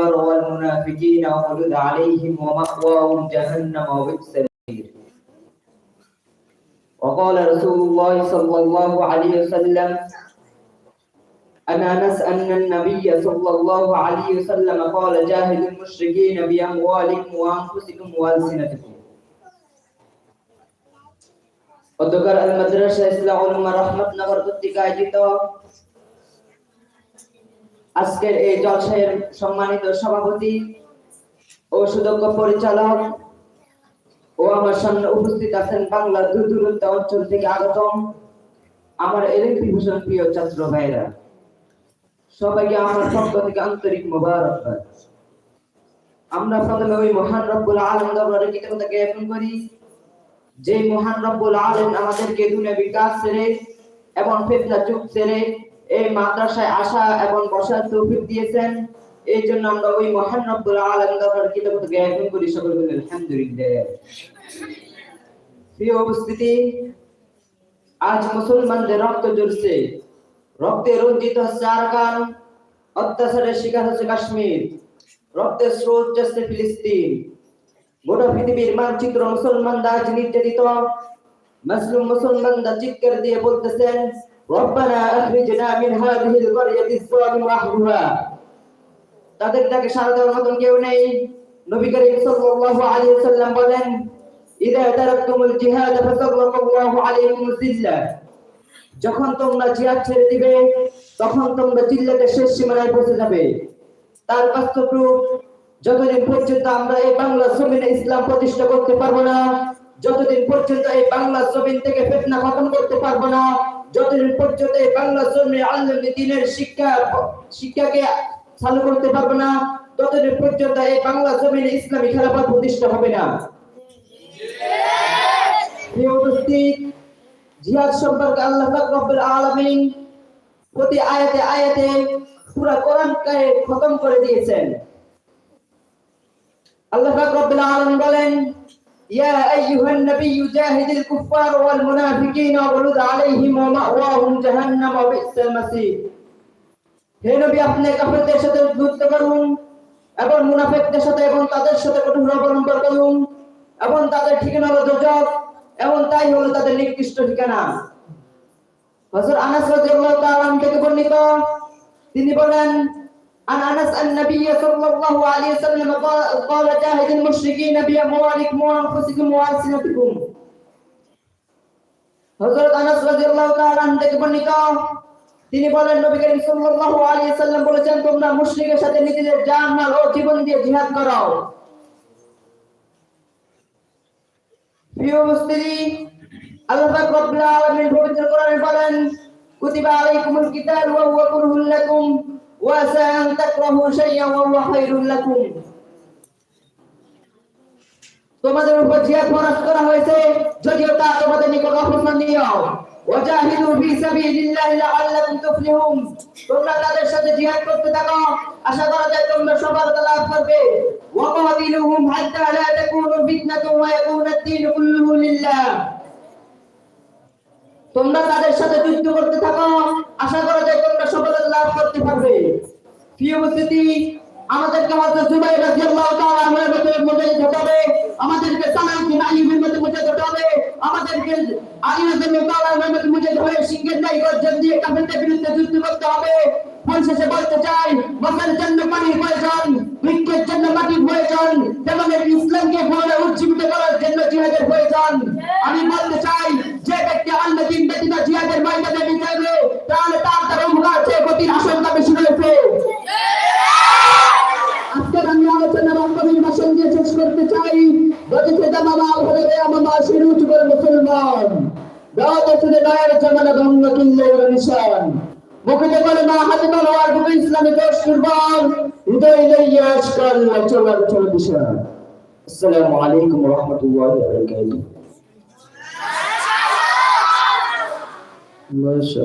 الكفار والمنافقين وغلظ عليهم ومأواهم جهنم وبئس المصير وقال رسول الله صلى الله عليه وسلم أنا أنس أن النبي صلى الله عليه وسلم قال جاهد المشركين بأموالكم وأنفسكم وألسنتكم অধ্যকার আল মাদ্রাসা ইসলাম উলমা রহমতনগর কর্তৃক আয়োজিত আজকের এই জলসায়ের সম্মানিত সভাপতি ও সুদক্ষ পরিচালক ও আমার সামনে উপস্থিত আছেন বাংলার দূর দূরান্ত অঞ্চল থেকে আগতম আমার এলএমপি ভূষণ প্রিয় ছাত্র ভাইরা সবাইকে আমার পক্ষ থেকে আন্তরিক মোবারকবাদ আমরা প্রথমে ওই মহান রব্বুল আলম দরবারে কৃতজ্ঞতা জ্ঞাপন করি। যে মহান রব্বুল আলম আমাদেরকে দুনিয়া বিকাশ ছেড়ে এবং ফিতনা যুগ ছেড়ে এই মাদ্রাসায় আসা এবং বসার তৌফিক দিয়েছেন। এই জন্য আমরা ওই মহান রব্বুল আলম দরবারে কৃতজ্ঞতা জ্ঞাপন করি। সকল বলে আলহামদুলিল্লাহ। প্রিয় উপস্থিতি, আজ মুসলমানদের রক্ত জ্বলছে রক্তে রঞ্জিত হচ্ছে আরকান অত্যাচারের শিকার হচ্ছে কাশ্মীর। রক্তের স্রোত যাচ্ছে ফিলিস্তিন। গোটা পৃথিবীর মানচিত্র মুসলমানরা আজ নির্যাতিত। মুসলিম মুসলমানরা চিৎকার দিয়ে বলতেছেন রব্বানা আখরিজনা মিন হাযিহিল ক্বরিয়াতি যালিম আহলুহা তাদের ডাকে সাড়া দেওয়ার মতন কেউ নেই। নবী করিম সাল্লাল্লাহু আলাইহি ওয়াসাল্লাম বলেন, ইদা তারাকতুমুল জিহাদ ফাসাল্লাল্লাহু আলাইকুম যিল্লা যখন তোমরা জিহাদ ছেড়ে দিবে, তখন তোমরা জিল্লাতে শেষ সীমানায় পৌঁছে যাবে। তার বাস্তব রূপ যতদিন পর্যন্ত আমরা এই বাংলা জমিনে ইসলাম প্রতিষ্ঠা করতে পারব না, যতদিন পর্যন্ত এই বাংলা জমিন থেকে ফেতনা খতম করতে পারব না যতদিন পর্যন্ত এই বাংলা জমিনে আল্লাহ দিনের শিক্ষা, শিক্ষাকে চালু করতে পারব না, ততদিন পর্যন্ত এই বাংলা জমিনে ইসলামী খেলাফত প্রতিষ্ঠা হবে না। জিহাদ সম্পর্কে আল্লাহ রব্বুল আলামিন প্রতি আয়াতে আয়াতে পুরো কোরআনকে খতম করে দিয়েছেন। আল্লাহ রব্বুল আলামিন বলেন জাহিদিল কুফফার ওয়াল মুনাফিকিন ওয়াগলুদ আলাইহিম ওয়া মাওয়াহুম জাহান্নাম ওয়া বি'সাল মাসীর হে নবী, আপনি কাফেরদের সাথে যুদ্ধ করুন এবং মুনাফিকদের সাথে এবং তাদের সাথে কঠোর অবলম্বন করুন এবং তাদের ঠিকানা হলো দোজখ এবং তাই হলো তাদের নিকৃষ্ট ঠিকানা। হযরত আনাস রাদিয়াল্লাহু তাআলা থেকে বর্ণিত, তিনি বলেন عن انس ان النبي صلى الله عليه وسلم قال قال جاهد المشركين باموالكم وانفسكم والسنتكم হযরত আনাস রাদিয়াল্লাহু তাআলা থেকে বর্ণিত তিনি বলেন নবী করিম সাল্লাল্লাহু আলাইহি সাল্লাম বলেছেন তোমরা মুশরিকের সাথে নিজেদের জান মাল ও জীবন দিয়ে জিহাদ করো প্রিয় উপস্থিতি আল্লাহ পাক রব্বুল আলামিন পবিত্র কোরআনে বলেন ওয়া হুয়া কুরহুল লাকুম ওয়া আসা আন তাকরাহু শাইআন ওয়া হুয়া খায়রুল লাকুম তোমাদের উপর জিহাদ ফরজ করা হয়েছে, যদিও তা তোমাদের নিকট অপছন্দনীয়। ওয়াজাহিদু ফি সাবিলিল্লাহি লাআল্লাকুম তুফলিহুন। তোমরা তাদের সাথে জিহাদ করতে থাকো। আশা করা যায় তোমরা সফলতা লাভ করবে। ওয়াকাতিলুহুম হাত্তা লা তাকুনু ফিতনাতুন ওয়া ইয়াকুনা আদ-দীনু কুল্লুহু লিল্লাহ। তোমরা তাদের সাথে যুদ্ধ করতে থাকো। আশা করা যায় তোমরা সফলতা লাভ করতে পারবে। প্রিয় উপস্থিতি, আমাদেরকে হযরত জুবাইর রাদিয়াল্লাহু তাআলা মতো মুজাহিদ হবে। আমাদেরকে সালাম বিন আইয়ুবের মতো মুজাহিদ হবে। আমাদেরকে আলী রাদিয়াল্লাহু তাআলা আনহুর মতো মুজাহিদ হয়ে সিংহের ন্যায় গর্জন দিয়ে কাফেরদের বিরুদ্ধে যুদ্ধ করতে হবে। পরিশেষে বলতে চাই মশার জন্য পানির প্রয়োজন বৃক্ষের জন্য মাটির প্রয়োজন যেমন ইসলামকে পুনরায় উজ্জীবিত করার জন্য জিহাদের প্রয়োজন আমি বলতে চাই ব্যতীত জিহাদের ময়দানে বিজয়বে তাহলে তার দ্বারা আছে গতির আশঙ্কা বেশি রয়েছে। আজকের আমি আলোচনার অঙ্গভীর ভাষণ দিয়ে শেষ করতে চাই। গতিতে দামামা ঘরে আমামা শিরু করে মুসলমান। দাওয়াত শুনে দায়ের জামানা ভঙ্গ কিনলে নিশান। মুখে বলে মা হাতে বলো, আর বুকে ইসলামী দোষ কুরবান হৃদয় লইয়া আজকাল চলার চল দিশান আসসালামু আলাইকুম ওয়া রাহমাতুল্লাহি ওয়া বারাকাতুহু। মাশাআল্লাহ